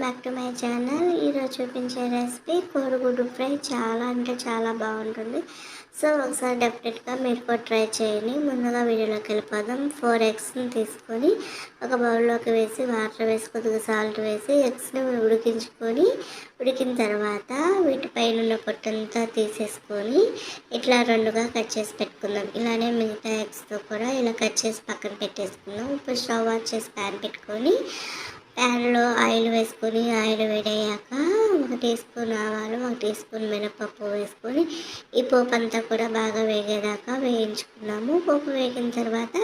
Back to my channel ఈరోజు చూపించే recipe కోడిగుడ్డు ఫ్రై చాలా అంటే చాలా బాగుంటుంది. సో ఒకసారి డెఫినెట్గా మీరు కూడా ట్రై చేయండి. ముందుగా వీడియోలోకి వెళ్ళిపోదాం. ఫోర్ ఎగ్స్ని తీసుకొని ఒక బౌల్లోకి వేసి వాటర్ వేసి కొద్దిగా సాల్ట్ వేసి ఎగ్స్ని ఉడికించుకొని ఉడికిన తర్వాత వీటిపైన ఉన్న పొట్టంతా తీసేసుకొని ఇట్లా రెండుగా కట్ చేసి పెట్టుకుందాం. ఇలానే మిగతా ఎగ్స్తో కూడా ఇలా కట్ చేసి పక్కన పెట్టేసుకుందాం. ఇప్పుడు స్టవ్ ఆన్ చేసి ప్యాన్ పెట్టుకొని ప్యాన్లో ఆయిల్ వేసుకొని ఆయిల్ వేడయ్యాక ఒక టీ స్పూన్ ఆవాలు ఒక టీ స్పూన్ మినపప్పు వేసుకొని ఈ పోపు అంతా కూడా బాగా వేగేదాకా వేయించుకున్నాము. పోపు వేగిన తర్వాత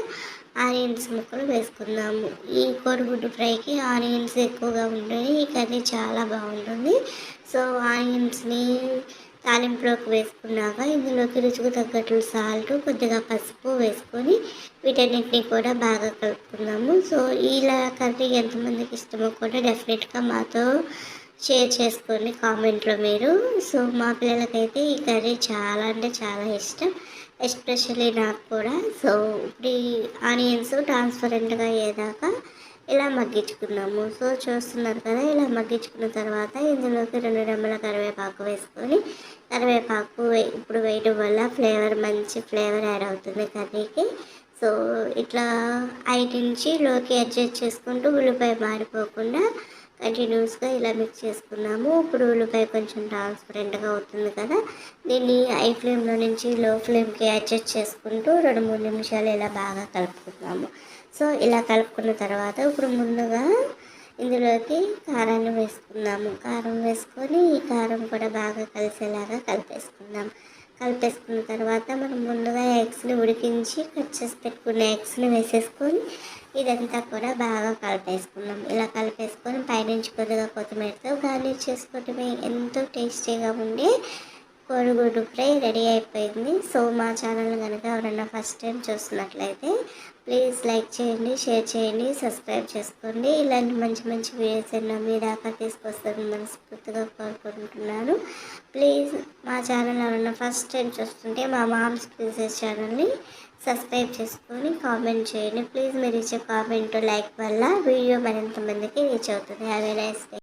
ఆనియన్స్ ముక్కలు వేసుకుందాము ఈ కోడిగుడ్డు ఫ్రైకి ఆనియన్స్ ఎక్కువగా ఉంటాయి ఈ కర్రీ చాలా బాగుంటుంది. సో ఆనియన్స్ని తాలింపులోకి వేసుకున్నాక ఇందులోకి రుచికి తగ్గట్లు సాల్ట్ కొద్దిగా పసుపు వేసుకొని వీటన్నిటిని కూడా బాగా కలుపుకున్నాము సో ఇలా కర్రీ ఎంతమందికి ఇష్టమో కూడా డెఫినెట్గా మాతో షేర్ చేసుకోండి కామెంట్లో మీరు. సో మా పిల్లలకైతే ఈ కర్రీ చాలా అంటే చాలా ఇష్టం ఎస్పెషల్లీ నాకు కూడా. సో ఇప్పుడు ఆనియన్స్ ట్రాన్స్పరెంట్గా అయ్యేదాకా ఇలా మగ్గించుకున్నాము. సో చూస్తున్నారు కదా ఇలా మగ్గించుకున్న తర్వాత ఇందులోకి రెండు రెమ్మల కరివేపాకు వేసుకొని కరివేపాకు ఇప్పుడు వేయడం వల్ల ఫ్లేవర్ మంచి ఫ్లేవర్ యాడ్ అవుతుంది కర్రీకి. సో ఇట్లా ఐటించి నుంచి లోకి అడ్జస్ట్ చేసుకుంటూ ఉల్లిపాయ మారిపోకుండా కంటిన్యూస్గా ఇలా మిక్స్ చేసుకున్నాము. ఇప్పుడు ఉల్లిపాయ కొంచెం ట్రాన్స్పరెంట్గా అవుతుంది కదా దీన్ని ఐ ఫ్లేమ్లో నుంచి లో ఫ్లేమ్కి అడ్జస్ట్ చేసుకుంటూ రెండు మూడు నిమిషాలు ఇలా బాగా కలుపుకున్నాము సో ఇలా కలుపుకున్న తర్వాత ఇప్పుడు ముందుగా ఇందులోకి కారాన్ని వేసుకుందాము. కారం వేసుకొని ఈ కారం కూడా బాగా కలిసేలాగా కలిపేసుకుందాం. కలిపేసుకున్న తర్వాత మనం ముందుగా ఎగ్స్ని ఉడికించి కట్ చేసి పెట్టుకున్న ఎగ్స్ని వేసేసుకొని ఇదంతా కూడా బాగా కలిపేసుకున్నాం. ఇలా కలిపేసుకొని పైనుంచి కొద్దిగా కొత్తిమీరతో గార్నిష్ చేసుకోవటమే ఎంతో టేస్టీగా ఉండే కోడిగుడ్డు ఫ్రై రెడీ అయిపోయింది. సో మా ఛానల్ కనుక ఎవరైనా ఫస్ట్ టైం చూస్తున్నట్లయితే ప్లీజ్ లైక్ చేయండి షేర్ చేయండి సబ్స్క్రైబ్ చేసుకోండి. ఇలాంటి మంచి మంచి వీడియోస్ ఎన్నో మీ దాకా తీసుకొస్తారని మనస్ఫూర్తిగా కోరుకుంటున్నాను. ప్లీజ్ మా ఛానల్ ఎవరైనా ఫస్ట్ టైం చూస్తుంటే మా మామ్స్ ప్లీజెస్ ఛానల్ని సబ్స్క్రైబ్ చేసుకొని కామెంట్ చేయండి. ప్లీజ్ మీరు ఇచ్చే కామెంట్ లైక్ వల్ల వీడియో మరింత మందికి రీచ్ అవుతుంది. అదే నైస్